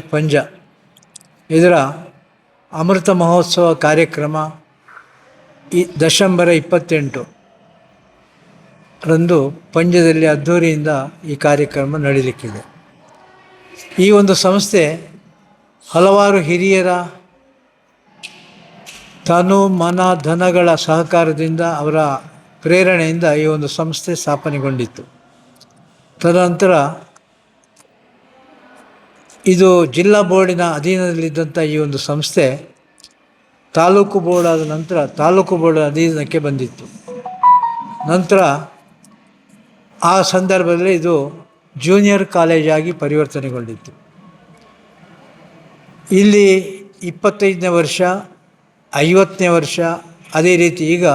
ಪಂಜ ಇದರ ಅಮೃತ ಮಹೋತ್ಸವ ಕಾರ್ಯಕ್ರಮ ಈ ದಶಂಬರ ಇಪ್ಪತ್ತೆಂಟು ರಂದು ಪಂಜದಲ್ಲಿ ಅದ್ಧೂರಿಯಿಂದ ಈ ಕಾರ್ಯಕ್ರಮ ನಡೀಲಿಕ್ಕಿದೆ. ಈ ಒಂದು ಸಂಸ್ಥೆ ಹಲವಾರು ಹಿರಿಯರ ತನು ಮನ ಧನಗಳ ಸಹಕಾರದಿಂದ ಅವರ ಪ್ರೇರಣೆಯಿಂದ ಈ ಒಂದು ಸಂಸ್ಥೆ ಸ್ಥಾಪನೆಗೊಂಡಿತ್ತು. ತದನಂತರ ಇದು ಜಿಲ್ಲಾ ಬೋರ್ಡಿನ ಅಧೀನದಲ್ಲಿದ್ದಂಥ ಈ ಒಂದು ಸಂಸ್ಥೆ ತಾಲೂಕು ಬೋರ್ಡ್ ಆದ ನಂತರ ತಾಲೂಕು ಬೋರ್ಡ್ ಅಧೀನಕ್ಕೆ ಬಂದಿತ್ತು. ನಂತರ ಆ ಸಂದರ್ಭದಲ್ಲಿ ಇದು ಜೂನಿಯರ್ ಕಾಲೇಜಾಗಿ ಪರಿವರ್ತನೆಗೊಂಡಿತ್ತು. ಇಲ್ಲಿ ಇಪ್ಪತ್ತೈದನೇ ವರ್ಷ, ಐವತ್ತನೇ ವರ್ಷ, ಅದೇ ರೀತಿ ಈಗ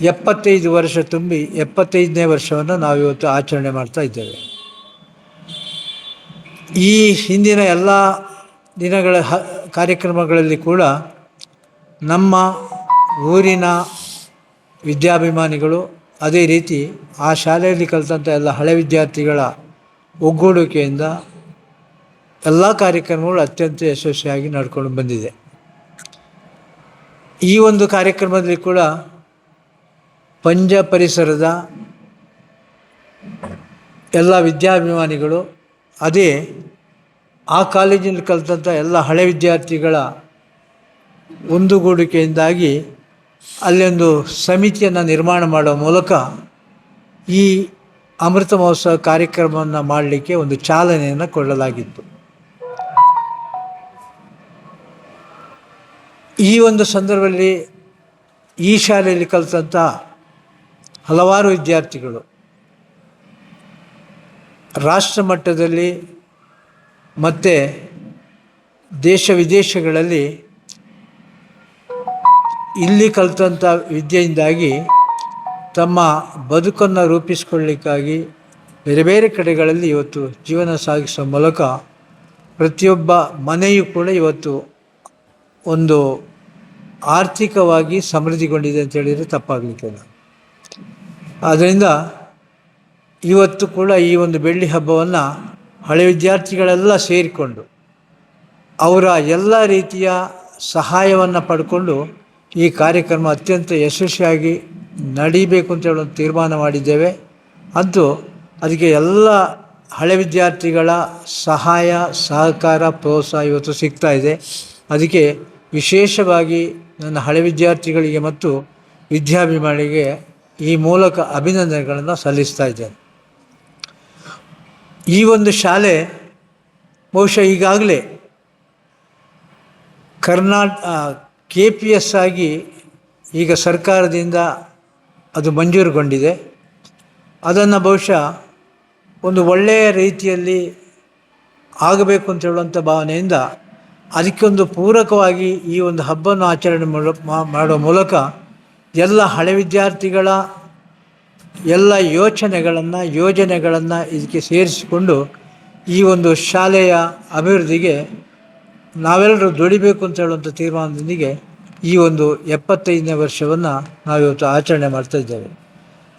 ಎಪ್ಪತ್ತೈದು ವರ್ಷ ತುಂಬಿ ಎಪ್ಪತ್ತೈದನೇ ವರ್ಷವನ್ನು ನಾವು ಇವತ್ತು ಆಚರಣೆ ಮಾಡ್ತಾ ಇದ್ದೇವೆ. ಈ ಹಿಂದಿನ ಎಲ್ಲ ದಿನಗಳ ಹ, ಕಾರ್ಯಕ್ರಮಗಳಲ್ಲಿ ಕೂಡ ನಮ್ಮ ಊರಿನ ವಿದ್ಯಾಭಿಮಾನಿಗಳು ಅದೇ ರೀತಿ ಆ ಶಾಲೆಯಲ್ಲಿ ಕಲಿತಂಥ ಎಲ್ಲ ಹಳೆ ವಿದ್ಯಾರ್ಥಿಗಳ ಒಗ್ಗೂಡಿಕೆಯಿಂದ ಎಲ್ಲ ಕಾರ್ಯಕ್ರಮಗಳು ಅತ್ಯಂತ ಯಶಸ್ವಿಯಾಗಿ ನಡ್ಕೊಂಡು ಬಂದಿದೆ. ಈ ಒಂದು ಕಾರ್ಯಕ್ರಮದಲ್ಲಿ ಕೂಡ ಪಂಜ ಪರಿಸರದ ಎಲ್ಲ ವಿದ್ಯಾಭಿಮಾನಿಗಳು ಅದೇ ಆ ಕಾಲೇಜಿನಲ್ಲಿ ಕಲಿತಂಥ ಎಲ್ಲ ಹಳೆ ವಿದ್ಯಾರ್ಥಿಗಳ ಒಂದುಗೂಡಿಕೆಯಿಂದಾಗಿ ಅಲ್ಲೊಂದು ಸಮಿತಿಯನ್ನು ನಿರ್ಮಾಣ ಮಾಡುವ ಮೂಲಕ ಈ ಅಮೃತ ಮಹೋತ್ಸವ ಕಾರ್ಯಕ್ರಮವನ್ನು ಮಾಡಲಿಕ್ಕೆ ಒಂದು ಚಾಲನೆಯನ್ನು ಕೊಡಲಾಗಿತ್ತು. ಈ ಒಂದು ಸಂದರ್ಭದಲ್ಲಿ ಈ ಶಾಲೆಯಲ್ಲಿ ಕಲಿತಂಥ ಹಲವಾರು ವಿದ್ಯಾರ್ಥಿಗಳು ರಾಷ್ಟ್ರ ಮಟ್ಟದಲ್ಲಿ ಮತ್ತು ದೇಶ ವಿದೇಶಗಳಲ್ಲಿ ಇಲ್ಲಿ ಕಲಿತಂಥ ವಿದ್ಯೆಯಿಂದಾಗಿ ತಮ್ಮ ಬದುಕನ್ನು ರೂಪಿಸ್ಕೊಳ್ಳಿಕ್ಕಾಗಿ ಬೇರೆ ಬೇರೆ ಕಡೆಗಳಲ್ಲಿ ಇವತ್ತು ಜೀವನ ಸಾಗಿಸುವ ಮೂಲಕ ಪ್ರತಿಯೊಬ್ಬ ಮನೆಯೂ ಕೂಡ ಇವತ್ತು ಒಂದು ಆರ್ಥಿಕವಾಗಿ ಸಮೃದ್ಧಿಗೊಂಡಿದೆ ಅಂತ ಹೇಳಿದರೆ ತಪ್ಪಾಗಲಿಕ್ಕಿಲ್ಲ. ಆದ್ದರಿಂದ ಇವತ್ತು ಕೂಡ ಈ ಒಂದು ಬೆಳ್ಳಿ ಹಬ್ಬವನ್ನು ಹಳೆ ವಿದ್ಯಾರ್ಥಿಗಳೆಲ್ಲ ಸೇರಿಕೊಂಡು ಅವರ ಎಲ್ಲ ರೀತಿಯ ಸಹಾಯವನ್ನು ಪಡ್ಕೊಂಡು ಈ ಕಾರ್ಯಕ್ರಮ ಅತ್ಯಂತ ಯಶಸ್ವಿಯಾಗಿ ನಡೀಬೇಕು ಅಂತ ಹೇಳಿ ತೀರ್ಮಾನ ಮಾಡಿದ್ದೇವೆ. ಅದು ಅದಕ್ಕೆ ಎಲ್ಲ ಹಳೆ ವಿದ್ಯಾರ್ಥಿಗಳ ಸಹಾಯ, ಸಹಕಾರ, ಪ್ರೋತ್ಸಾಹ ಇವತ್ತು ಸಿಗ್ತಾ ಇದೆ. ಅದಕ್ಕೆ ವಿಶೇಷವಾಗಿ ನನ್ನ ಹಳೆ ವಿದ್ಯಾರ್ಥಿಗಳಿಗೆ ಮತ್ತು ವಿದ್ಯಾಭಿಮಾನಿಗೆ ಈ ಮೂಲಕ ಅಭಿನಂದನೆಗಳನ್ನು ಸಲ್ಲಿಸ್ತಾ ಇದ್ದೇನೆ. ಈ ಒಂದು ಶಾಲೆ ಬಹುಶಃ ಈಗಾಗಲೇ ಕರ್ನಾಟ ಕೆ ಪಿ ಎಸ್ ಆಗಿ ಈಗ ಸರ್ಕಾರದಿಂದ ಅದು ಮಂಜೂರುಗೊಂಡಿದೆ. ಅದನ್ನು ಬಹುಶಃ ಒಂದು ಒಳ್ಳೆಯ ರೀತಿಯಲ್ಲಿ ಆಗಬೇಕು ಅಂತ ಹೇಳುವಂಥ ಭಾವನೆಯಿಂದ ಅದಕ್ಕೊಂದು ಪೂರಕವಾಗಿ ಈ ಒಂದು ಹಬ್ಬವನ್ನು ಆಚರಣೆ ಮಾಡುವ ಮೂಲಕ ಎಲ್ಲ ಹಳೆ ವಿದ್ಯಾರ್ಥಿಗಳ ಎಲ್ಲ ಯೋಚನೆಗಳನ್ನು, ಯೋಜನೆಗಳನ್ನು ಇದಕ್ಕೆ ಸೇರಿಸಿಕೊಂಡು ಈ ಒಂದು ಶಾಲೆಯ ಅಭಿವೃದ್ಧಿಗೆ ನಾವೆಲ್ಲರೂ ದುಡಿಬೇಕು ಅಂತ ಹೇಳುವಂಥ ತೀರ್ಮಾನದೊಂದಿಗೆ ಈ ಒಂದು ಎಪ್ಪತ್ತೈದನೇ ವರ್ಷವನ್ನು ನಾವಿವತ್ತು ಆಚರಣೆ ಮಾಡ್ತಾ ಇದ್ದೇವೆ.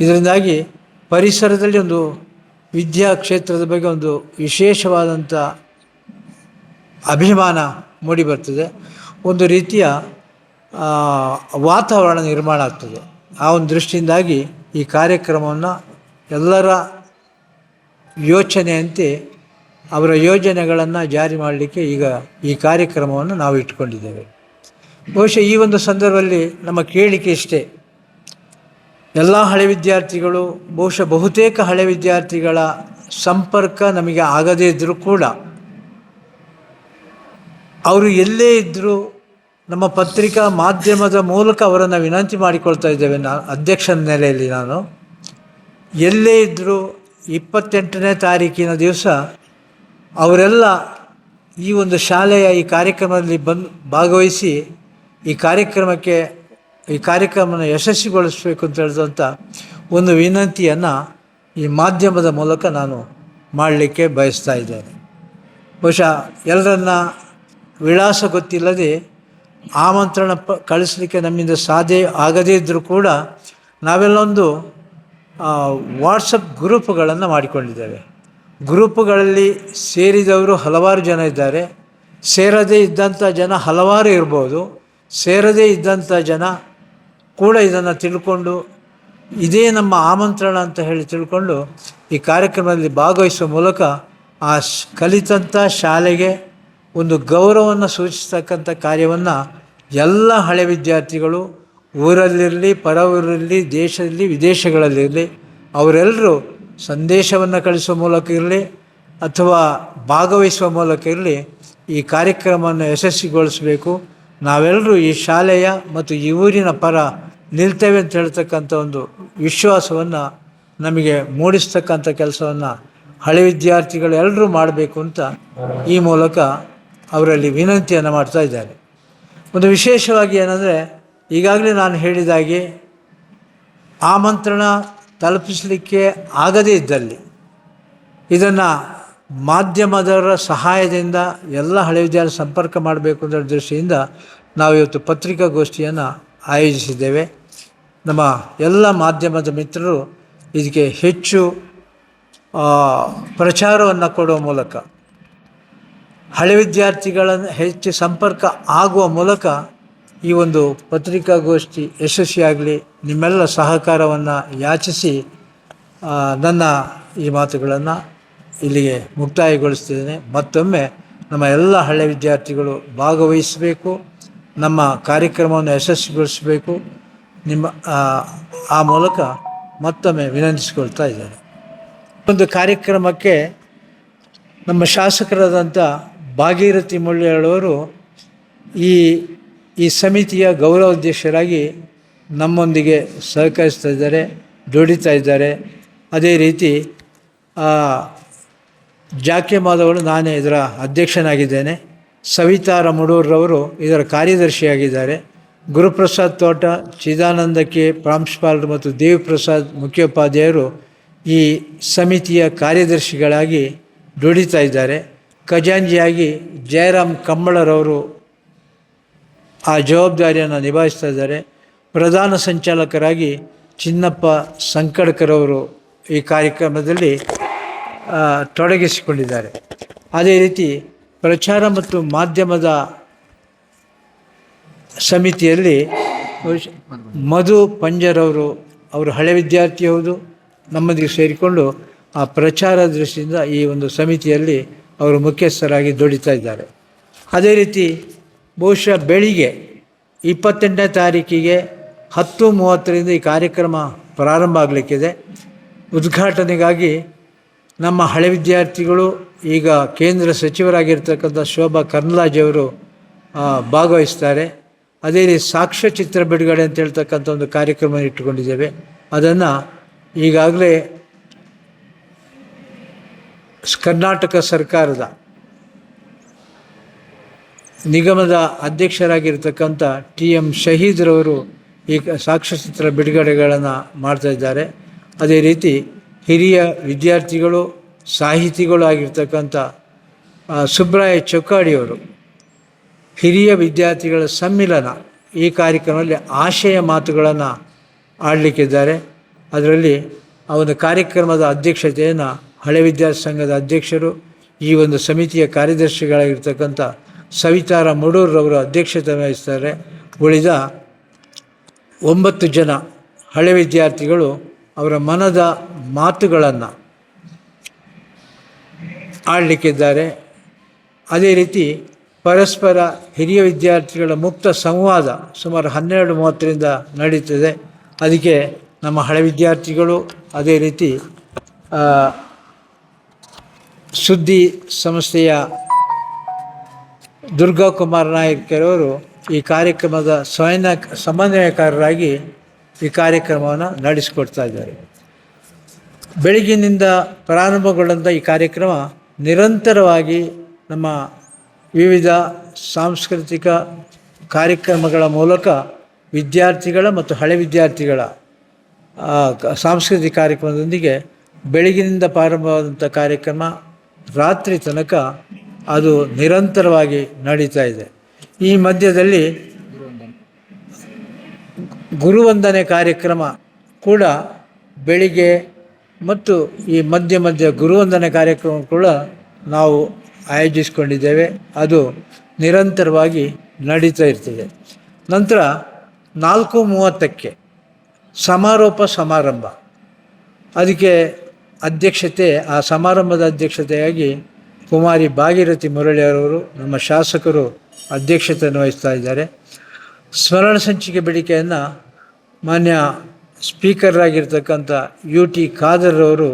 ಇದರಿಂದಾಗಿ ಪರಿಸರದಲ್ಲಿ ಒಂದು ವಿದ್ಯಾ ಕ್ಷೇತ್ರದ ಬಗ್ಗೆ ಒಂದು ವಿಶೇಷವಾದಂಥ ಅಭಿಮಾನ ಮೂಡಿಬರ್ತದೆ ಒಂದು ರೀತಿಯ ವಾತಾವರಣ ನಿರ್ಮಾಣ ಆಗ್ತದೆ. ಆ ಒಂದು ದೃಷ್ಟಿಯಿಂದಾಗಿ ಈ ಕಾರ್ಯಕ್ರಮವನ್ನು ಎಲ್ಲರ ಯೋಚನೆಯಂತೆ ಅವರ ಯೋಜನೆಗಳನ್ನು ಜಾರಿ ಮಾಡಲಿಕ್ಕೆ ಈಗ ಈ ಕಾರ್ಯಕ್ರಮವನ್ನು ನಾವು ಇಟ್ಕೊಂಡಿದ್ದೇವೆ. ಬಹುಶಃ ಈ ಒಂದು ಸಂದರ್ಭದಲ್ಲಿ ನಮ್ಮ ಕೇಳಿಕೆ ಇಷ್ಟೇ. ಎಲ್ಲ ಹಳೆ ವಿದ್ಯಾರ್ಥಿಗಳು, ಬಹುಶಃ ಬಹುತೇಕ ಹಳೆ ವಿದ್ಯಾರ್ಥಿಗಳ ಸಂಪರ್ಕ ನಮಗೆ ಆಗದೇ ಇದ್ದರೂ ಕೂಡ, ಅವರು ಎಲ್ಲೇ ಇದ್ದರೂ ನಮ್ಮ ಪತ್ರಿಕಾ ಮಾಧ್ಯಮದ ಮೂಲಕ ಅವರನ್ನು ವಿನಂತಿ ಮಾಡಿಕೊಳ್ತಾ ಇದ್ದೇವೆ ನಾ ಅಧ್ಯಕ್ಷನ ನೆಲೆಯಲ್ಲಿ ನಾನು. ಎಲ್ಲೇ ಇದ್ದರೂ ಇಪ್ಪತ್ತೆಂಟನೇ ತಾರೀಕಿನ ದಿವಸ ಅವರೆಲ್ಲ ಈ ಒಂದು ಶಾಲೆಯ ಈ ಕಾರ್ಯಕ್ರಮದಲ್ಲಿ ಬಂದು ಭಾಗವಹಿಸಿ ಈ ಕಾರ್ಯಕ್ರಮಕ್ಕೆ ಈ ಕಾರ್ಯಕ್ರಮನ ಯಶಸ್ವಿಗೊಳಿಸಬೇಕು ಅಂತ ಹೇಳಿದಂಥ ಒಂದು ವಿನಂತಿಯನ್ನು ಈ ಮಾಧ್ಯಮದ ಮೂಲಕ ನಾನು ಮಾಡಲಿಕ್ಕೆ ಬಯಸ್ತಾ ಇದ್ದೇನೆ. ಬಹುಶಃ ಎಲ್ಲರನ್ನ ವಿಳಾಸ ಗೊತ್ತಿಲ್ಲದೆ ಆಮಂತ್ರಣ ಪ ಕಳಿಸ್ಲಿಕ್ಕೆ ನಮ್ಮಿಂದ ಸಾಧ್ಯ ಆಗದೇ ಇದ್ದರೂ ಕೂಡ ನಾವೆಲ್ಲೊಂದು ವಾಟ್ಸಪ್ ಗ್ರೂಪ್ಗಳನ್ನು ಮಾಡಿಕೊಂಡಿದ್ದೇವೆ. ಗ್ರೂಪ್ಗಳಲ್ಲಿ ಸೇರಿದವರು ಹಲವಾರು ಜನ ಇದ್ದಾರೆ. ಸೇರದೇ ಇದ್ದಂಥ ಜನ ಹಲವಾರು ಇರ್ಬೋದು. ಸೇರದೇ ಇದ್ದಂಥ ಜನ ಕೂಡ ಇದನ್ನು ತಿಳ್ಕೊಂಡು, ಇದೇ ನಮ್ಮ ಆಮಂತ್ರಣ ಅಂತ ಹೇಳಿ ತಿಳ್ಕೊಂಡು ಈ ಕಾರ್ಯಕ್ರಮದಲ್ಲಿ ಭಾಗವಹಿಸುವ ಮೂಲಕ ಆ ಕಲಿತಂಥ ಶಾಲೆಗೆ ಒಂದು ಗೌರವವನ್ನು ಸೂಚಿಸ್ತಕ್ಕಂಥ ಕಾರ್ಯವನ್ನು ಎಲ್ಲ ಹಳೆ ವಿದ್ಯಾರ್ಥಿಗಳು ಊರಲ್ಲಿರಲಿ ಪರ ಊರಲ್ಲಿ ದೇಶದಲ್ಲಿ, ವಿದೇಶಗಳಲ್ಲಿರಲಿ, ಅವರೆಲ್ಲರೂ ಸಂದೇಶವನ್ನು ಕಳಿಸುವ ಮೂಲಕ ಇರಲಿ ಅಥವಾ ಭಾಗವಹಿಸುವ ಮೂಲಕ ಇರಲಿ ಈ ಕಾರ್ಯಕ್ರಮವನ್ನು ಯಶಸ್ವಿಗೊಳಿಸಬೇಕು. ನಾವೆಲ್ಲರೂ ಈ ಶಾಲೆಯ ಮತ್ತು ಈ ಊರಿನ ಪರ ನಿಲ್ತೇವೆ ಅಂತ ಹೇಳ್ತಕ್ಕಂಥ ಒಂದು ವಿಶ್ವಾಸವನ್ನು ನಮಗೆ ಮೂಡಿಸ್ತಕ್ಕಂಥ ಕೆಲಸವನ್ನು ಹಳೆ ವಿದ್ಯಾರ್ಥಿಗಳು ಎಲ್ಲರೂ ಮಾಡಬೇಕು ಅಂತ ಈ ಮೂಲಕ ಅವರಲ್ಲಿ ವಿನಂತಿಯನ್ನು ಮಾಡ್ತಾ ಇದ್ದಾರೆ. ಒಂದು ವಿಶೇಷವಾಗಿ ಏನಂದರೆ, ಈಗಾಗಲೇ ನಾನು ಹೇಳಿದಾಗೆ ಆಮಂತ್ರಣ ತಲುಪಿಸಲಿಕ್ಕೆ ಆಗದೇ ಇದ್ದಲ್ಲಿ, ಇದನ್ನು ಮಾಧ್ಯಮದವರ ಸಹಾಯದಿಂದ ಎಲ್ಲ ಹಳೆ ವಿದ್ಯಾರ್ಥಿ ಸಂಪರ್ಕ ಮಾಡಬೇಕು ಅನ್ನೋ ದೃಷ್ಟಿಯಿಂದ ನಾವು ಇವತ್ತು ಪತ್ರಿಕಾಗೋಷ್ಠಿಯನ್ನು ಆಯೋಜಿಸಿದ್ದೇವೆ. ನಮ್ಮ ಎಲ್ಲ ಮಾಧ್ಯಮದ ಮಿತ್ರರು ಇದಕ್ಕೆ ಹೆಚ್ಚು ಪ್ರಚಾರವನ್ನು ಕೊಡುವ ಮೂಲಕ ಹಳೆ ವಿದ್ಯಾರ್ಥಿಗಳನ್ನು ಹೆಚ್ಚು ಸಂಪರ್ಕ ಆಗುವ ಮೂಲಕ ಈ ಒಂದು ಪತ್ರಿಕಾಗೋಷ್ಠಿ ಯಶಸ್ವಿಯಾಗಲಿ ನಿಮ್ಮೆಲ್ಲ ಸಹಕಾರವನ್ನು ಯಾಚಿಸಿ ನನ್ನ ಈ ಮಾತುಗಳನ್ನು ಇಲ್ಲಿಗೆ ಮುಕ್ತಾಯಗೊಳಿಸ್ತಿದ್ದೇನೆ. ಮತ್ತೊಮ್ಮೆ ನಮ್ಮ ಎಲ್ಲ ಹಳೆ ವಿದ್ಯಾರ್ಥಿಗಳು ಭಾಗವಹಿಸಬೇಕು ನಮ್ಮ ಕಾರ್ಯಕ್ರಮವನ್ನು ಯಶಸ್ವಿಗೊಳಿಸಬೇಕು. ನಿಮ್ಮ ಆ, ಮೂಲಕ ಮತ್ತೊಮ್ಮೆ ವಿನಂತಿಸಿಕೊಳ್ತಾ ಇದ್ದೇನೆ. ಒಂದು ಕಾರ್ಯಕ್ರಮಕ್ಕೆ ನಮ್ಮ ಶಾಸಕರಾದಂಥ ಭಾಗೀರಥಿ ಮುಳ್ಳಿಯವರು ಈ ಈ ಸಮಿತಿಯ ಗೌರವಾಧ್ಯಕ್ಷರಾಗಿ ನಮ್ಮೊಂದಿಗೆ ಸಹಕರಿಸ್ತಾ ಇದ್ದಾರೆ ದುಡಿತಾ ಇದ್ದಾರೆ. ಅದೇ ರೀತಿ ಜಾಕೆ ಮಾಧವರು ನಾನೇ ಇದರ ಅಧ್ಯಕ್ಷನಾಗಿದ್ದೇನೆ. ಸವಿತಾ ರಮಡೂರವರು ಇದರ ಕಾರ್ಯದರ್ಶಿಯಾಗಿದ್ದಾರೆ. ಗುರುಪ್ರಸಾದ್ ತೋಟ, ಚಿದಾನಂದಕ್ಕೆ ಪ್ರಾಂಶುಪಾಲರು ಮತ್ತು ದೇವಿಪ್ರಸಾದ್ ಮುಖ್ಯೋಪಾಧ್ಯಾಯರು ಈ ಸಮಿತಿಯ ಕಾರ್ಯದರ್ಶಿಗಳಾಗಿ ದುಡಿತಾ ಇದ್ದಾರೆ. ಖಜಾಂಜಿಯಾಗಿ ಜಯರಾಮ್ ಕಂಬಳರವರು ಆ ಜವಾಬ್ದಾರಿಯನ್ನು ನಿಭಾಯಿಸ್ತಾ ಇದ್ದಾರೆ. ಪ್ರಧಾನ ಸಂಚಾಲಕರಾಗಿ ಚಿನ್ನಪ್ಪ ಸಂಕಡ್ಕರವರು ಈ ಕಾರ್ಯಕ್ರಮದಲ್ಲಿ ತೊಡಗಿಸಿಕೊಂಡಿದ್ದಾರೆ. ಅದೇ ರೀತಿ ಪ್ರಚಾರ ಮತ್ತು ಮಾಧ್ಯಮದ ಸಮಿತಿಯಲ್ಲಿ ಮಧು ಪಂಜರವರು ಅವರು ಹಳೆ ವಿದ್ಯಾರ್ಥಿ ಹೌದು, ನಮ್ಮೊಂದಿಗೆ ಸೇರಿಕೊಂಡು ಆ ಪ್ರಚಾರ ದೃಷ್ಟಿಯಿಂದ ಈ ಒಂದು ಸಮಿತಿಯಲ್ಲಿ ಅವರು ಮುಖ್ಯಸ್ಥರಾಗಿ ದುಡಿತಾ ಇದ್ದಾರೆ. ಅದೇ ರೀತಿ ಬಹುಶಃ ಬೆಳಿಗ್ಗೆ ಇಪ್ಪತ್ತೆಂಟನೇ ತಾರೀಕಿಗೆ ಹತ್ತು ಮೂವತ್ತರಿಂದ ಈ ಕಾರ್ಯಕ್ರಮ ಪ್ರಾರಂಭ ಆಗಲಿಕ್ಕಿದೆ. ಉದ್ಘಾಟನೆಗಾಗಿ ನಮ್ಮ ಹಳೆ ವಿದ್ಯಾರ್ಥಿಗಳು, ಈಗ ಕೇಂದ್ರ ಸಚಿವರಾಗಿರ್ತಕ್ಕಂಥ ಶೋಭಾ ಕರ್ನಲಾಜಿಯವರು ಭಾಗವಹಿಸ್ತಾರೆ. ಅದೇ ರೀತಿ ಸಾಕ್ಷ್ಯಚಿತ್ರ ಬಿಡುಗಡೆ ಅಂತ ಹೇಳ್ತಕ್ಕಂಥ ಒಂದು ಕಾರ್ಯಕ್ರಮ ಇಟ್ಟುಕೊಂಡಿದ್ದೇವೆ. ಅದನ್ನು ಈಗಾಗಲೇ ಕರ್ನಾಟಕ ಸರ್ಕಾರದ ನಿಗಮದ ಅಧ್ಯಕ್ಷರಾಗಿರ್ತಕ್ಕಂಥ ಟಿ ಎಂ ಶಹೀದ್ರವರು ಈ ಸಾಕ್ಷ್ಯಚಿತ್ರ ಬಿಡುಗಡೆಗಳನ್ನು ಮಾಡ್ತಾ ಇದ್ದಾರೆ. ಅದೇ ರೀತಿ ಹಿರಿಯ ವಿದ್ಯಾರ್ಥಿಗಳು, ಸಾಹಿತಿಗಳು ಆಗಿರ್ತಕ್ಕಂಥ ಸುಬ್ರಾಯ ಚೌಕಾಡಿಯವರು ಹಿರಿಯ ವಿದ್ಯಾರ್ಥಿಗಳ ಸಮ್ಮಿಲನ ಈ ಕಾರ್ಯಕ್ರಮದಲ್ಲಿ ಆಶಯ ಮಾತುಗಳನ್ನು ಆಡಲಿಕ್ಕಿದ್ದಾರೆ. ಅದರಲ್ಲಿ ಆ ಒಂದು ಕಾರ್ಯಕ್ರಮದ ಅಧ್ಯಕ್ಷತೆಯನ್ನು ಹಳೆ ವಿದ್ಯಾರ್ಥಿ ಸಂಘದ ಅಧ್ಯಕ್ಷರು, ಈ ಒಂದು ಸಮಿತಿಯ ಕಾರ್ಯದರ್ಶಿಗಳಾಗಿರ್ತಕ್ಕಂಥ ಸವಿತಾರ ಮುಡೂರ್ರವರು ಅಧ್ಯಕ್ಷತೆ ವಹಿಸ್ತಾರೆ. ಉಳಿದ ಒಂಬತ್ತು ಜನ ಹಳೆ ವಿದ್ಯಾರ್ಥಿಗಳು ಅವರ ಮನದ ಮಾತುಗಳನ್ನು ಆಡಲಿಕ್ಕಿದ್ದಾರೆ. ಅದೇ ರೀತಿ ಪರಸ್ಪರ ಹಿರಿಯ ವಿದ್ಯಾರ್ಥಿಗಳ ಮುಕ್ತ ಸಂವಾದ ಸುಮಾರು ಹನ್ನೆರಡು ಮೂವತ್ತರಿಂದ ನಡೀತದೆ. ಅದಕ್ಕೆ ನಮ್ಮ ಹಳೆ ವಿದ್ಯಾರ್ಥಿಗಳು ಅದೇ ರೀತಿ ಸುದ್ದಿ ಸಂಸ್ಥೆಯ ದುರ್ಗಾ ಕುಮಾರ್ ನಾಯಕರವರು ಈ ಕಾರ್ಯಕ್ರಮದ ಸ್ವಯಂ ಸಮನ್ವಯಕಾರರಾಗಿ ಈ ಕಾರ್ಯಕ್ರಮವನ್ನು ನಡೆಸಿಕೊಡ್ತಾ ಇದ್ದಾರೆ. ಬೆಳಗಿನಿಂದ ಪ್ರಾರಂಭಗೊಂಡಂಥ ಈ ಕಾರ್ಯಕ್ರಮ ನಿರಂತರವಾಗಿ ನಮ್ಮ ವಿವಿಧ ಸಾಂಸ್ಕೃತಿಕ ಕಾರ್ಯಕ್ರಮಗಳ ಮೂಲಕ ವಿದ್ಯಾರ್ಥಿಗಳ ಮತ್ತು ಹಳೆ ವಿದ್ಯಾರ್ಥಿಗಳ ಸಾಂಸ್ಕೃತಿಕ ಕಾರ್ಯಕ್ರಮದೊಂದಿಗೆ ಬೆಳಗಿನಿಂದ ಪ್ರಾರಂಭವಾದಂಥ ಕಾರ್ಯಕ್ರಮ ರಾತ್ರಿ ತನಕ ಅದು ನಿರಂತರವಾಗಿ ನಡೀತಾ ಇದೆ. ಈ ಮಧ್ಯದಲ್ಲಿ ಗುರುವಂದನೆ ಕಾರ್ಯಕ್ರಮ ಕೂಡ ಬೆಳಿಗ್ಗೆ ಮತ್ತು ಈ ಮಧ್ಯ ಮಧ್ಯ ಗುರುವಂದನೆ ಕಾರ್ಯಕ್ರಮ ಕೂಡ ನಾವು ಆಯೋಜಿಸಿಕೊಂಡಿದ್ದೇವೆ. ಅದು ನಿರಂತರವಾಗಿ ನಡೀತಾ ಇರ್ತದೆ. ನಂತರ ನಾಲ್ಕು ಮೂವತ್ತಕ್ಕೆ ಸಮಾರೋಪ ಸಮಾರಂಭ. ಅದಕ್ಕೆ ಅಧ್ಯಕ್ಷತೆ, ಆ ಸಮಾರಂಭದ ಅಧ್ಯಕ್ಷತೆಯಾಗಿ ಕುಮಾರಿ ಭಾಗೀರಥಿ ಮುರಳಿಯವರವರು ನಮ್ಮ ಶಾಸಕರು ಅಧ್ಯಕ್ಷತೆಯನ್ನು ವಹಿಸ್ತಾ ಇದ್ದಾರೆ. ಸ್ಮರಣ ಸಂಚಿಕೆ ಬೇಡಿಕೆಯನ್ನು ಮಾನ್ಯ ಸ್ಪೀಕರ್ ಆಗಿರ್ತಕ್ಕಂಥ ಯು ಟಿ ಖಾದರ್ರವರು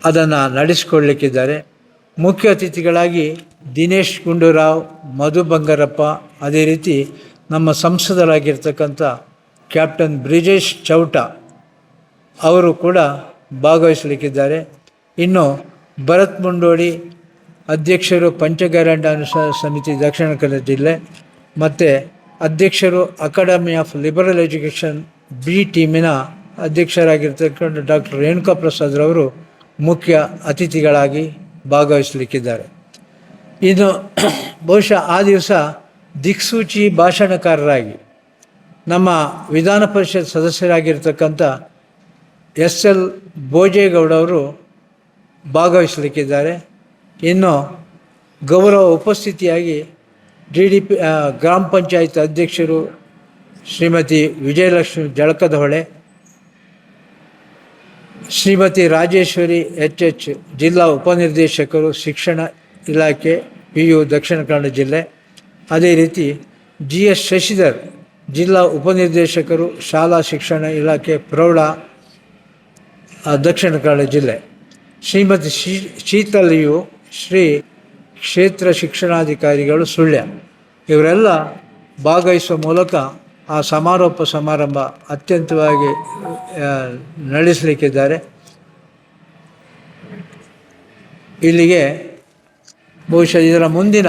ಅದನ್ನು ನಡೆಸಿಕೊಳ್ಳಲಿಕ್ಕಿದ್ದಾರೆ ಮುಖ್ಯ ಅತಿಥಿಗಳಾಗಿ ದಿನೇಶ್ ಗುಂಡೂರಾವ್, ಮಧು ಬಂಗಾರಪ್ಪ, ಅದೇ ರೀತಿ ನಮ್ಮ ಸಂಸದರಾಗಿರ್ತಕ್ಕಂಥ ಕ್ಯಾಪ್ಟನ್ ಬ್ರಿಜೇಶ್ ಚೌಟ ಅವರು ಕೂಡ ಭಾಗವಹಿಸಲಿಕ್ಕಿದ್ದಾರೆ. ಇನ್ನು ಭರತ್ ಮುಂಡೋಡಿ ಅಧ್ಯಕ್ಷರು ಪಂಚಗಾರಂಡ ಅನುಸಾರ ಸಮಿತಿ ದಕ್ಷಿಣ ಕನ್ನಡ ಜಿಲ್ಲೆ ಮತ್ತು ಅಧ್ಯಕ್ಷರು academy of liberal education B ಟೀಮಿನ ಅಧ್ಯಕ್ಷರಾಗಿರ್ತಕ್ಕಂಥ ಡಾಕ್ಟರ್ ರೇಣುಕಾ ಪ್ರಸಾದ್ರವರು ಮುಖ್ಯ ಅತಿಥಿಗಳಾಗಿ ಭಾಗವಹಿಸಲಿಕ್ಕಿದ್ದಾರೆ. ಇನ್ನು ಬಹುಶಃ ಆ ದಿವಸ ದಿಕ್ಸೂಚಿ ಭಾಷಣಕಾರರಾಗಿ ನಮ್ಮ ವಿಧಾನ ಪರಿಷತ್ ಸದಸ್ಯರಾಗಿರ್ತಕ್ಕಂಥ ಎಸ್ ಎಲ್ ಭೋಜೇಗೌಡವರು ಭಾಗವಹಿಸಲಿಕ್ಕಿದ್ದಾರೆ. ಇನ್ನು ಗೌರವ ಉಪಸ್ಥಿತಿಯಾಗಿ ಡಿ ಡಿ ಪಿ ಗ್ರಾಮ ಪಂಚಾಯತ್ ಅಧ್ಯಕ್ಷರು ಶ್ರೀಮತಿ ವಿಜಯಲಕ್ಷ್ಮಿ ಜಳಕದಹೊಳೆ, ಶ್ರೀಮತಿ ರಾಜೇಶ್ವರಿ ಎಚ್ ಎಚ್ ಜಿಲ್ಲಾ ಉಪನಿರ್ದೇಶಕರು, ಶಿಕ್ಷಣ ಇಲಾಖೆ ಪಿ ಯು ದಕ್ಷಿಣ ಕನ್ನಡ ಜಿಲ್ಲೆ. ಅದೇ ರೀತಿ ಜಿ ಎಸ್ ಶಶಿಧರ್ ಜಿಲ್ಲಾ ಉಪನಿರ್ದೇಶಕರು, ಶಾಲಾ ಶಿಕ್ಷಣ ಇಲಾಖೆ ಪ್ರೌಢ ದಕ್ಷಿಣ ಕನ್ನಡ ಜಿಲ್ಲೆ. ಶ್ರೀಮತಿ ಶೀ, ಶೀತಲಿಯು ಶ್ರೀ ಕ್ಷೇತ್ರ ಶಿಕ್ಷಣಾಧಿಕಾರಿಗಳು ಸುಳ್ಯ. ಇವರೆಲ್ಲ ಭಾಗವಹಿಸುವ ಮೂಲಕ ಆ ಸಮಾರೋಪ ಸಮಾರಂಭ ಅತ್ಯಂತವಾಗಿ ನಡೆಸಲಿಕ್ಕಿದ್ದಾರೆ. ಇಲ್ಲಿಗೆ ಬಹುಶಃ ಇದರ ಮುಂದಿನ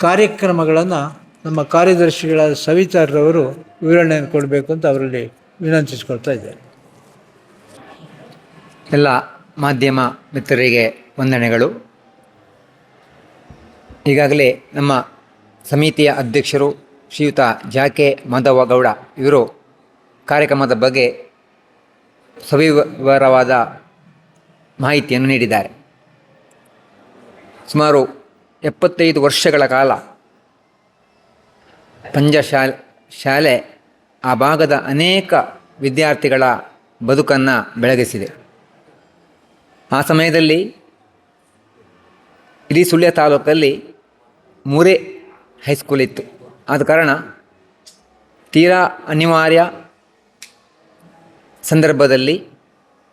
ಕಾರ್ಯಕ್ರಮಗಳನ್ನು ನಮ್ಮ ಕಾರ್ಯದರ್ಶಿಗಳಾದ ಸವಿತಾರವರು ವಿವರಣೆಯನ್ನು ಕೊಡಬೇಕು ಅಂತ ಅವರಲ್ಲಿ ವಿನಂತಿಸ್ಕೊಳ್ತಾ ಇದ್ದಾರೆ ಎಲ್ಲ ಮಾಧ್ಯಮ ಮಿತ್ರರಿಗೆ ವಂದನೆಗಳು. ಈಗಾಗಲೇ ನಮ್ಮ ಸಮಿತಿಯ ಅಧ್ಯಕ್ಷರು ಶ್ರೀಯುತ ಜಾಕೆ ಮಾಧವ ಗೌಡ ಇವರು ಕಾರ್ಯಕ್ರಮದ ಬಗ್ಗೆ ಸವಿವರವಾದ ಮಾಹಿತಿಯನ್ನು ನೀಡಿದ್ದಾರೆ. ಸುಮಾರು ಎಪ್ಪತ್ತೈದು ವರ್ಷಗಳ ಕಾಲ ಪಂಜ ಶಾಲೆ ಶಾಲೆ ಆ ಭಾಗದ ಅನೇಕ ವಿದ್ಯಾರ್ಥಿಗಳ ಬದುಕನ್ನು ಬೆಳಗಿಸಿದೆ. ಆ ಸಮಯದಲ್ಲಿ ಇಡೀ ಸುಳ್ಯ ತಾಲೂಕಲ್ಲಿ ಮೂರೇ ಹೈಸ್ಕೂಲ್ ಇತ್ತು. ಆದ ಕಾರಣ ತೀರಾ ಅನಿವಾರ್ಯ ಸಂದರ್ಭದಲ್ಲಿ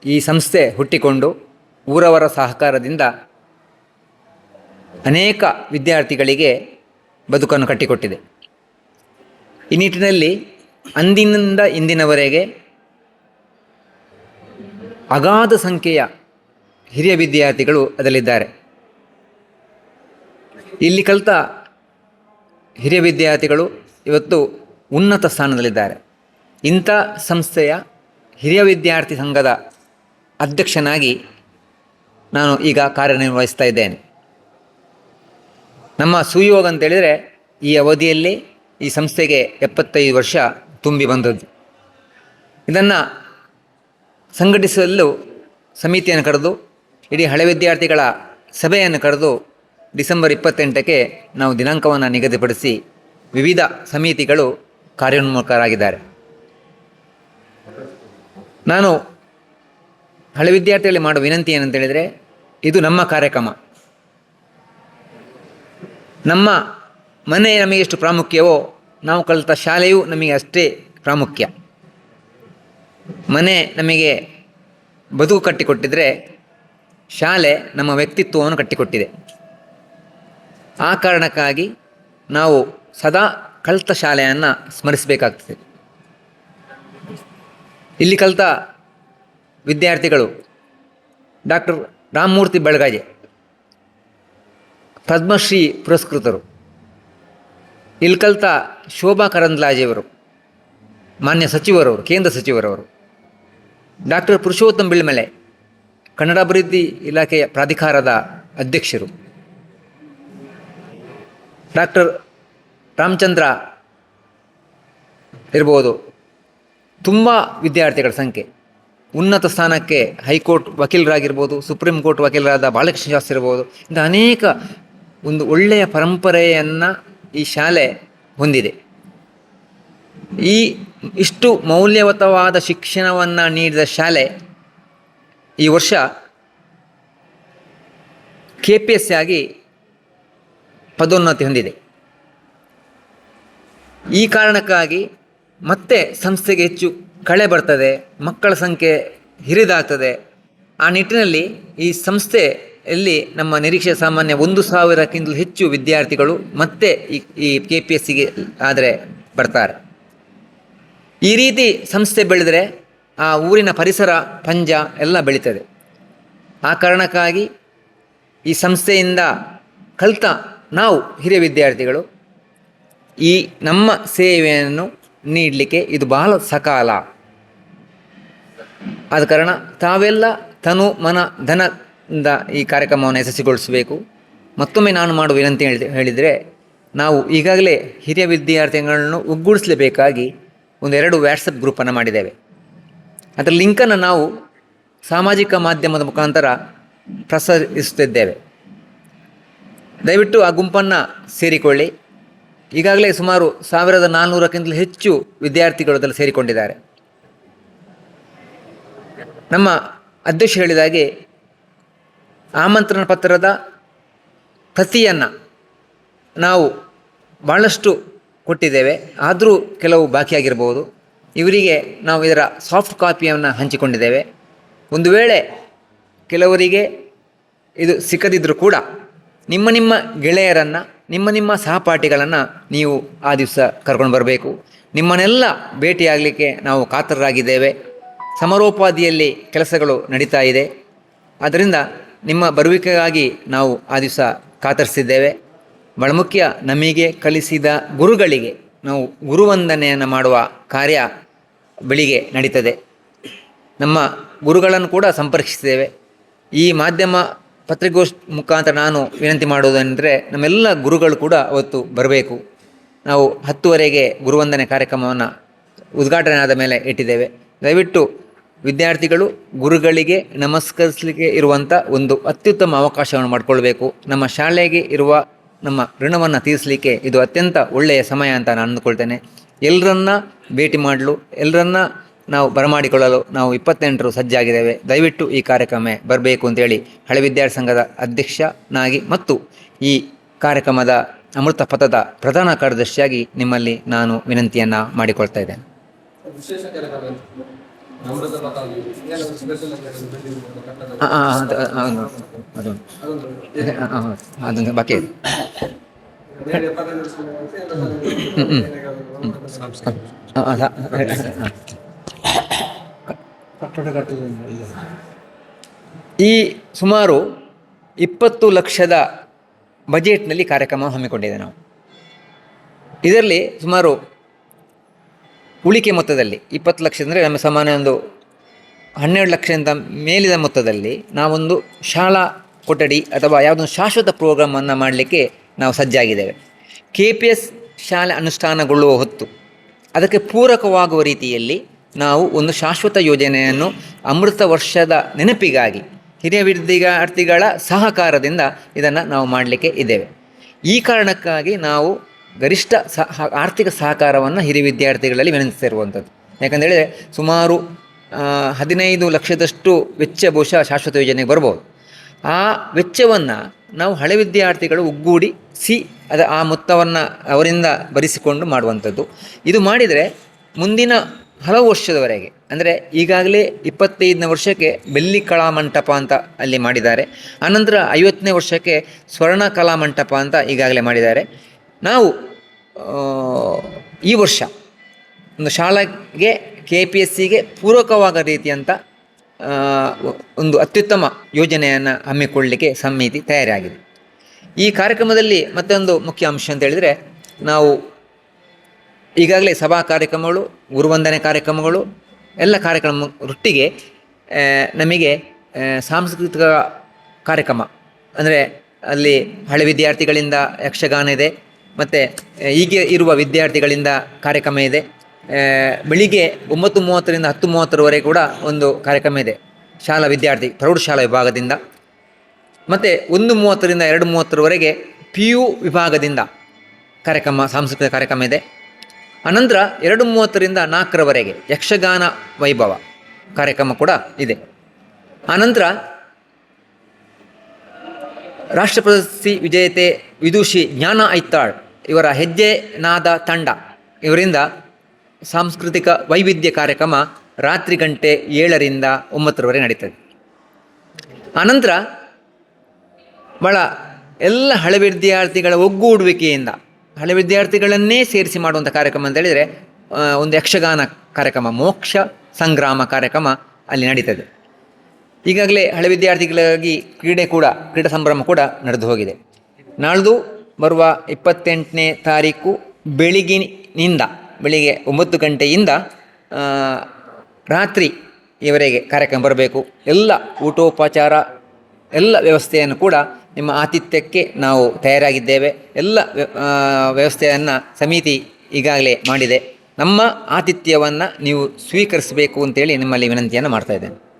ಈ ಸಂಸ್ಥೆ ಹುಟ್ಟಿಕೊಂಡು ಊರವರ ಸಹಕಾರದಿಂದ ಅನೇಕ ವಿದ್ಯಾರ್ಥಿಗಳಿಗೆ ಬದುಕನ್ನು ಕಟ್ಟಿಕೊಟ್ಟಿದೆ. ಈ ನಿಟ್ಟಿನಲ್ಲಿ ಅಂದಿನಿಂದ ಇಂದಿನವರೆಗೆ ಅಗಾಧ ಸಂಖ್ಯೆಯ ಹಿರಿಯ ವಿದ್ಯಾರ್ಥಿಗಳು ಅದರಲ್ಲಿದ್ದಾರೆ. ಇಲ್ಲಿ ಕಲಿತ ಹಿರಿಯ ವಿದ್ಯಾರ್ಥಿಗಳು ಇವತ್ತು ಉನ್ನತ ಸ್ಥಾನದಲ್ಲಿದ್ದಾರೆ. ಇಂಥ ಸಂಸ್ಥೆಯ ಹಿರಿಯ ವಿದ್ಯಾರ್ಥಿ ಸಂಘದ ಅಧ್ಯಕ್ಷನಾಗಿ ನಾನು ಈಗ ಕಾರ್ಯನಿರ್ವಹಿಸ್ತಾ ಇದ್ದೇನೆ. ನಮ್ಮ ಸುಯೋಗ ಅಂತೇಳಿದರೆ ಈ ಅವಧಿಯಲ್ಲಿ ಈ ಸಂಸ್ಥೆಗೆ ಎಪ್ಪತ್ತೈದು ವರ್ಷ ತುಂಬಿ ಬಂದದ್ದು. ಇದನ್ನು ಸಂಘಟಿಸಲು ಸಮಿತಿಯನ್ನು ಕರೆದು ಇಡೀ ಹಳೆ ವಿದ್ಯಾರ್ಥಿಗಳ ಸಭೆಯನ್ನು ಕರೆದು ಡಿಸೆಂಬರ್ ಇಪ್ಪತ್ತೆಂಟಕ್ಕೆ ನಾವು ದಿನಾಂಕವನ್ನು ನಿಗದಿಪಡಿಸಿ ವಿವಿಧ ಸಮಿತಿಗಳು ಕಾರ್ಯೋನ್ಮುಖರಾಗಿದ್ದಾರೆ. ನಾನು ಹಳೆ ವಿದ್ಯಾರ್ಥಿಗಳಿಗೆ ಮಾಡುವ ವಿನಂತಿ ಏನಂತ ಹೇಳಿದರೆ, ಇದು ನಮ್ಮ ಕಾರ್ಯಕ್ರಮ. ನಮ್ಮ ಮನೆ ನಮಗೆ ಎಷ್ಟು ಪ್ರಾಮುಖ್ಯವೋ ನಾವು ಕಲಿತ ಶಾಲೆಯು ನಮಗೆ ಅಷ್ಟೇ ಪ್ರಾಮುಖ್ಯ. ಮನೆ ನಮಗೆ ಬದುಕು ಕಟ್ಟಿಕೊಟ್ಟಿದ್ರೆ ಶಾಲೆ ನಮ್ಮ ವ್ಯಕ್ತಿತ್ವವನ್ನು ಕಟ್ಟಿಕೊಟ್ಟಿದೆ. ಆ ಕಾರಣಕ್ಕಾಗಿ ನಾವು ಸದಾ ಕಲಿತ ಶಾಲೆಯನ್ನು ಸ್ಮರಿಸಬೇಕಾಗ್ತದೆ. ಇಲ್ಲಿ ಕಲಿತ ವಿದ್ಯಾರ್ಥಿಗಳು ಡಾಕ್ಟರ್ ರಾಮಮೂರ್ತಿ ಬೆಳಗಾಜೆ ಪದ್ಮಶ್ರೀ ಪುರಸ್ಕೃತರು. ಇಲ್ಲಿ ಕಲಿತ ಶೋಭಾ ಕರಂದ್ಲಾಜೆಯವರು, ಮಾನ್ಯ ಸಚಿವರವರು, ಕೇಂದ್ರ ಸಚಿವರವರು, ಡಾಕ್ಟರ್ ಪುರುಷೋತ್ತಮ್ ಬಿಳ್ಮಲೆ ಕನ್ನಡ ಅಭಿವೃದ್ಧಿ ಇಲಾಖೆಯ ಪ್ರಾಧಿಕಾರದ ಅಧ್ಯಕ್ಷರು. ಡಾಕ್ಟರ್ ರಾಮಚಂದ್ರ ಇರ್ಬೋದು. ತುಂಬ ವಿದ್ಯಾರ್ಥಿಗಳ ಸಂಖ್ಯೆ. ಉನ್ನತ ಸ್ಥಾನಕ್ಕೆ ಹೈಕೋರ್ಟ್ ವಕೀಲರಾಗಿರ್ಬೋದು, ಸುಪ್ರೀಂ ಕೋರ್ಟ್ ವಕೀಲರಾದ ಬಾಲಕೃಷ್ಣ ಶಾಸ್ತ್ರಿ ಇರ್ಬೋದು. ಇಂಥ ಅನೇಕ ಒಂದು ಒಳ್ಳೆಯ ಪರಂಪರೆಯನ್ನು ಈ ಶಾಲೆ ಹೊಂದಿದೆ. ಈ ಇಷ್ಟು ಮೌಲ್ಯಯುತವಾದ ಶಿಕ್ಷಣವನ್ನು ನೀಡಿದ ಶಾಲೆ ಈ ವರ್ಷ ಕೆ ಪಿ ಎಸ್ ಆಗಿ ಪದೋನ್ನತಿ ಹೊಂದಿದೆ. ಈ ಕಾರಣಕ್ಕಾಗಿ ಮತ್ತೆ ಸಂಸ್ಥೆಗೆ ಹೆಚ್ಚು ಕಳೆ ಬರ್ತದೆ, ಮಕ್ಕಳ ಸಂಖ್ಯೆ ಹಿರಿದಾಗ್ತದೆ. ಆ ನಿಟ್ಟಿನಲ್ಲಿ ಈ ಸಂಸ್ಥೆಯಲ್ಲಿ ನಮ್ಮ ನಿರೀಕ್ಷೆ ಸಾಮಾನ್ಯ ಒಂದು ಸಾವಿರಕ್ಕಿಂತಲೂ ಹೆಚ್ಚು ವಿದ್ಯಾರ್ಥಿಗಳು ಮತ್ತೆ ಈ ಈ ಕೆ ಪಿ ಎಸ್ ಸಿಗೆ ಆದರೆ ಬರ್ತಾರೆ. ಈ ರೀತಿ ಸಂಸ್ಥೆ ಬೆಳೆದರೆ ಆ ಊರಿನ ಪರಿಸರ, ಪಂಜ ಎಲ್ಲ ಬೆಳೀತದೆ. ಆ ಕಾರಣಕ್ಕಾಗಿ ಈ ಸಂಸ್ಥೆಯಿಂದ ಕಲಿತ ನಾವು ಹಿರಿಯ ವಿದ್ಯಾರ್ಥಿಗಳು ಈ ನಮ್ಮ ಸೇವೆಯನ್ನು ನೀಡಲಿಕ್ಕೆ ಇದು ಬಹಳ ಸಕಾಲ. ಆದ ಕಾರಣ ತಾವೆಲ್ಲ ತನು ಮನ ಧನದಿಂದ ಈ ಕಾರ್ಯಕ್ರಮವನ್ನು ಯಶಸ್ವಿಗೊಳಿಸಬೇಕು. ಮತ್ತೊಮ್ಮೆ ನಾನು ಮಾಡುವ ವಿನಂತಿ ಹೇಳಿ ಹೇಳಿದರೆ ನಾವು ಈಗಾಗಲೇ ಹಿರಿಯ ವಿದ್ಯಾರ್ಥಿಗಳನ್ನು ಒಗ್ಗೂಡಿಸಲೇಬೇಕಾಗಿ ಒಂದೆರಡು ವ್ಯಾಟ್ಸಪ್ ಗ್ರೂಪನ್ನು ಮಾಡಿದ್ದೇವೆ. ಅದರ ಲಿಂಕನ್ನು ನಾವು ಸಾಮಾಜಿಕ ಮಾಧ್ಯಮದ ಮುಖಾಂತರ ಪ್ರಸರಿಸುತ್ತಿದ್ದೇವೆ. ದಯವಿಟ್ಟು ಆ ಗುಂಪನ್ನು ಸೇರಿಕೊಳ್ಳಿ. ಈಗಾಗಲೇ ಸುಮಾರು ಸಾವಿರದ ನಾನ್ನೂರಕ್ಕಿಂತಲೂ ಹೆಚ್ಚು ವಿದ್ಯಾರ್ಥಿಗಳು ಅದರಲ್ಲಿ ಸೇರಿಕೊಂಡಿದ್ದಾರೆ. ನಮ್ಮ ಅಧ್ಯಕ್ಷ ಹೇಳಿದಾಗೆ ಆಮಂತ್ರಣ ಪತ್ರದ ಪ್ರತಿಯನ್ನು ನಾವು ಭಾಳಷ್ಟು ಕೊಟ್ಟಿದ್ದೇವೆ. ಆದರೂ ಕೆಲವು ಬಾಕಿಯಾಗಿರ್ಬೋದು ಇವರಿಗೆ ನಾವು ಇದರ ಸಾಫ್ಟ್ ಕಾಪಿಯನ್ನು ಹಂಚಿಕೊಂಡಿದ್ದೇವೆ. ಒಂದು ವೇಳೆ ಕೆಲವರಿಗೆ ಇದು ಸಿಕ್ಕದಿದ್ದರೂ ಕೂಡ ನಿಮ್ಮ ನಿಮ್ಮ ಗೆಳೆಯರನ್ನು, ನಿಮ್ಮ ನಿಮ್ಮ ಸಹಪಾಠಿಗಳನ್ನು ನೀವು ಆ ದಿವಸ ಕರ್ಕೊಂಡು ಬರಬೇಕು. ನಿಮ್ಮನ್ನೆಲ್ಲ ಭೇಟಿಯಾಗಲಿಕ್ಕೆ ನಾವು ಕಾತರರಾಗಿದ್ದೇವೆ. ಸಮರೋಪಾದಿಯಲ್ಲಿ ಕೆಲಸಗಳು ನಡೀತಾ ಇದೆ. ಆದ್ದರಿಂದ ನಿಮ್ಮ ಬರುವಿಕೆಗಾಗಿ ನಾವು ಆ ದಿವಸ ಕಾತರಿಸಿದ್ದೇವೆ. ಬಹಳ ಮುಖ್ಯ ನಮಗೆ ಕಲಿಸಿದ ಗುರುಗಳಿಗೆ ನಾವು ಗುರುವಂದನೆಯನ್ನು ಮಾಡುವ ಕಾರ್ಯ ಬೆಳಿಗ್ಗೆ ನಡೀತದೆ. ನಮ್ಮ ಗುರುಗಳನ್ನು ಕೂಡ ಸಂಪರ್ಕಿಸಿದ್ದೇವೆ ಈ ಮಾಧ್ಯಮ ಪತ್ರಿಕೋಷ್ಠಿ ಮುಖಾಂತರ ನಾನು ವಿನಂತಿ ಮಾಡುವುದೆಂದರೆ ನಮ್ಮೆಲ್ಲ ಗುರುಗಳು ಕೂಡ ಅವತ್ತು ಬರಬೇಕು. ನಾವು ಹತ್ತುವರೆಗೆ ಗುರುವಂದನೆ ಕಾರ್ಯಕ್ರಮವನ್ನು ಉದ್ಘಾಟನೆ ಆದ ಮೇಲೆ ಇಟ್ಟಿದ್ದೇವೆ. ದಯವಿಟ್ಟು ವಿದ್ಯಾರ್ಥಿಗಳು, ಗುರುಗಳಿಗೆ ನಮಸ್ಕರಿಸಲಿಕ್ಕೆ ಇರುವಂಥ ಒಂದು ಅತ್ಯುತ್ತಮ ಅವಕಾಶವನ್ನು ಮಾಡಿಕೊಳ್ಬೇಕು. ನಮ್ಮ ಶಾಲೆಗೆ ಇರುವ ನಮ್ಮ ಋಣವನ್ನು ತೀರಿಸಲಿಕ್ಕೆ ಇದು ಅತ್ಯಂತ ಒಳ್ಳೆಯ ಸಮಯ ಅಂತ ನಾನು ಅಂದುಕೊಳ್ತೇನೆ. ಎಲ್ಲರನ್ನ ಭೇಟಿ ಮಾಡಲು ಎಲ್ಲರನ್ನ ನಾವು ಬರಮಾಡಿಕೊಳ್ಳಲು ನಾವು ಇಪ್ಪತ್ತೆಂಟರು ಸಜ್ಜಾಗಿದ್ದೇವೆ ದಯವಿಟ್ಟು ಈ ಕಾರ್ಯಕ್ರಮ ಬರಬೇಕು ಅಂತೇಳಿ ಹಳೆ ವಿದ್ಯಾರ್ಥಿ ಸಂಘದ ಅಧ್ಯಕ್ಷನಾಗಿ ಮತ್ತು ಈ ಕಾರ್ಯಕ್ರಮದ ಅಮೃತ ಪಥದ ಪ್ರಧಾನ ಕಾರ್ಯದರ್ಶಿಯಾಗಿ ನಿಮ್ಮಲ್ಲಿ ನಾನು ವಿನಂತಿಯನ್ನು ಮಾಡಿಕೊಳ್ತಾ ಇದ್ದೇನೆ ಅದೊಂದು ಬಾಕಿ ಈ ಸುಮಾರು ಇಪ್ಪತ್ತು ಲಕ್ಷದ ಬಜೆಟ್ನಲ್ಲಿ ಕಾರ್ಯಕ್ರಮ ಹಮ್ಮಿಕೊಂಡಿದೆ ನಾವು. ಇದರಲ್ಲಿ ಸುಮಾರು ಉಳಿಕೆ ಮೊತ್ತದಲ್ಲಿ ಇಪ್ಪತ್ತು ಲಕ್ಷ ಅಂದರೆ ನಮ್ಮ ಸಮಾನ ಒಂದು ಹನ್ನೆರಡು ಲಕ್ಷದಿಂದ ಮೇಲಿನ ಮೊತ್ತದಲ್ಲಿ ನಾವೊಂದು ಶಾಲಾ ಕೊಠಡಿ ಅಥವಾ ಯಾವುದೊಂದು ಶಾಶ್ವತ ಪ್ರೋಗ್ರಾಮನ್ನು ಮಾಡಲಿಕ್ಕೆ ನಾವು ಸಜ್ಜಾಗಿದ್ದೇವೆ. ಕೆ ಪಿ ಎಸ್ ಶಾಲೆ ಅನುಷ್ಠಾನಗೊಳ್ಳುವ ಹೊತ್ತು ಅದಕ್ಕೆ ಪೂರಕವಾಗುವ ರೀತಿಯಲ್ಲಿ ನಾವು ಒಂದು ಶಾಶ್ವತ ಯೋಜನೆಯನ್ನು ಅಮೃತ ವರ್ಷದ ನೆನಪಿಗಾಗಿ ಹಿರಿಯ ವಿದ್ಯಾರ್ಥಿಗಳ ಸಹಕಾರದಿಂದ ಇದನ್ನು ನಾವು ಮಾಡಲಿಕ್ಕೆ ಇದ್ದೇವೆ. ಈ ಕಾರಣಕ್ಕಾಗಿ ನಾವು ಗರಿಷ್ಠ ಸಹ ಆರ್ಥಿಕ ಸಹಕಾರವನ್ನು ಹಿರಿಯ ವಿದ್ಯಾರ್ಥಿಗಳಲ್ಲಿ ವಿನಂತಿಸಿರುವಂಥದ್ದು. ಯಾಕಂತೇಳಿದರೆ ಸುಮಾರು ಹದಿನೈದು ಲಕ್ಷದಷ್ಟು ವೆಚ್ಚ ಬಹುಶಃ ಶಾಶ್ವತ ಯೋಜನೆಗೆ ಬರ್ಬೋದು. ಆ ವೆಚ್ಚವನ್ನು ನಾವು ಹಳೆ ವಿದ್ಯಾರ್ಥಿಗಳು ಒಗ್ಗೂಡಿ ಸಿ, ಅದ ಆ ಮೊತ್ತವನ್ನು ಅವರಿಂದ ಭರಿಸಿಕೊಂಡು ಮಾಡುವಂಥದ್ದು. ಇದು ಮಾಡಿದರೆ ಮುಂದಿನ ಹಲವು ವರ್ಷದವರೆಗೆ, ಅಂದರೆ ಈಗಾಗಲೇ ಇಪ್ಪತ್ತೈದನೇ ವರ್ಷಕ್ಕೆ ಬೆಳ್ಳಿ ಕಲಾ ಮಂಟಪ ಅಂತ ಅಲ್ಲಿ ಮಾಡಿದ್ದಾರೆ. ಆನಂತರ ಐವತ್ತನೇ ವರ್ಷಕ್ಕೆ ಸ್ವರ್ಣ ಕಲಾ ಮಂಟಪ ಅಂತ ಈಗಾಗಲೇ ಮಾಡಿದ್ದಾರೆ. ನಾವು ಈ ವರ್ಷ ಒಂದು ಶಾಲೆಗೆ ಕೆ ಪಿ ಎಸ್ ಸಿಗೆ ಪೂರಕವಾದ ರೀತಿಯಂಥ ಒಂದು ಅತ್ಯುತ್ತಮ ಯೋಜನೆಯನ್ನು ಹಮ್ಮಿಕೊಳ್ಳಲಿಕ್ಕೆ ಸಮಿತಿ ತಯಾರಾಗಿದೆ. ಈ ಕಾರ್ಯಕ್ರಮದಲ್ಲಿ ಮತ್ತೊಂದು ಮುಖ್ಯ ಅಂಶ ಅಂತ ಹೇಳಿದರೆ, ನಾವು ಈಗಾಗಲೇ ಸಭಾ ಕಾರ್ಯಕ್ರಮಗಳು, ಗುರುವಂದನೆ ಕಾರ್ಯಕ್ರಮಗಳು, ಎಲ್ಲ ಕಾರ್ಯಕ್ರಮ ಒಟ್ಟಿಗೆ ನಮಗೆ ಸಾಂಸ್ಕೃತಿಕ ಕಾರ್ಯಕ್ರಮ, ಅಂದರೆ ಅಲ್ಲಿ ಹಳೆ ವಿದ್ಯಾರ್ಥಿಗಳಿಂದ ಯಕ್ಷಗಾನ ಇದೆ, ಮತ್ತು ಈಗ ಇರುವ ವಿದ್ಯಾರ್ಥಿಗಳಿಂದ ಕಾರ್ಯಕ್ರಮ ಇದೆ. ಬೆಳಿಗ್ಗೆ ಒಂಬತ್ತು ಮೂವತ್ತರಿಂದ ಹತ್ತು ಮೂವತ್ತರವರೆಗೆ ಕೂಡ ಒಂದು ಕಾರ್ಯಕ್ರಮ ಇದೆ. ಶಾಲಾ ವಿದ್ಯಾರ್ಥಿ, ಪ್ರೌಢಶಾಲಾ ವಿಭಾಗದಿಂದ. ಮತ್ತು ಒಂದು ಮೂವತ್ತರಿಂದ ಎರಡು ಮೂವತ್ತರವರೆಗೆ ಪಿ ಯು ವಿಭಾಗದಿಂದ ಕಾರ್ಯಕ್ರಮ, ಸಾಂಸ್ಕೃತಿಕ ಕಾರ್ಯಕ್ರಮ ಇದೆ. ಅನಂತರ ಎರಡು ಮೂವತ್ತರಿಂದ ನಾಲ್ಕರವರೆಗೆ ಯಕ್ಷಗಾನ ವೈಭವ ಕಾರ್ಯಕ್ರಮ ಕೂಡ ಇದೆ. ಆನಂತರ ರಾಷ್ಟ್ರ ಪ್ರಶಸ್ತಿ ವಿಜೇತೆ ವಿದುಷಿ ಜ್ಞಾನ ಐತಾಳ್ ಇವರ ಹೆಜ್ಜೆ ನಾದ ತಂಡ ಇವರಿಂದ ಸಾಂಸ್ಕೃತಿಕ ವೈವಿಧ್ಯ ಕಾರ್ಯಕ್ರಮ ರಾತ್ರಿ ಗಂಟೆ ಏಳರಿಂದ ಒಂಬತ್ತರವರೆಗೆ ನಡೀತದೆ. ಆನಂತರ ಬಹಳ ಎಲ್ಲ ಹಳೆ ವಿದ್ಯಾರ್ಥಿಗಳ ಒಗ್ಗೂಡುವಿಕೆಯಿಂದ, ಹಳೆ ವಿದ್ಯಾರ್ಥಿಗಳನ್ನೇ ಸೇರಿಸಿ ಮಾಡುವಂಥ ಕಾರ್ಯಕ್ರಮ ಅಂತ ಹೇಳಿದರೆ ಒಂದು ಯಕ್ಷಗಾನ ಕಾರ್ಯಕ್ರಮ, ಮೋಕ್ಷ ಸಂಗ್ರಾಮ ಕಾರ್ಯಕ್ರಮ ಅಲ್ಲಿ ನಡೀತದೆ. ಈಗಾಗಲೇ ಹಳೆ ವಿದ್ಯಾರ್ಥಿಗಳಿಗಾಗಿ ಕ್ರೀಡೆ ಕೂಡ, ಕ್ರೀಡಾ ಸಂಭ್ರಮ ಕೂಡ ನಡೆದು ಹೋಗಿದೆ. ನಾಳ್ದು ಬರುವ ಇಪ್ಪತ್ತೆಂಟನೇ ತಾರೀಕು ಬೆಳಿಗ್ಗಿನಿಂದ ಬೆಳಿಗ್ಗೆ ಒಂಬತ್ತು ಗಂಟೆಯಿಂದ ರಾತ್ರಿ ಇವರೆಗೆ ಕಾರ್ಯಕ್ರಮ ಬರಬೇಕು. ಎಲ್ಲ ಊಟೋಪಚಾರ, ಎಲ್ಲ ವ್ಯವಸ್ಥೆಯನ್ನು ಕೂಡ ನಿಮ್ಮ ಆತಿಥ್ಯಕ್ಕೆ ನಾವು ತಯಾರಾಗಿದ್ದೇವೆ. ಎಲ್ಲ ವ್ಯ- ವ್ಯವಸ್ಥೆಯನ್ನು ಸಮಿತಿ ಈಗಾಗಲೇ ಮಾಡಿದೆ. ನಮ್ಮ ಆತಿಥ್ಯವನ್ನು ನೀವು ಸ್ವೀಕರಿಸಬೇಕು ಅಂತೇಳಿ ನಿಮ್ಮಲ್ಲಿ ವಿನಂತಿಯನ್ನು ಮಾಡ್ತಾ ಇದ್ದೇನೆ.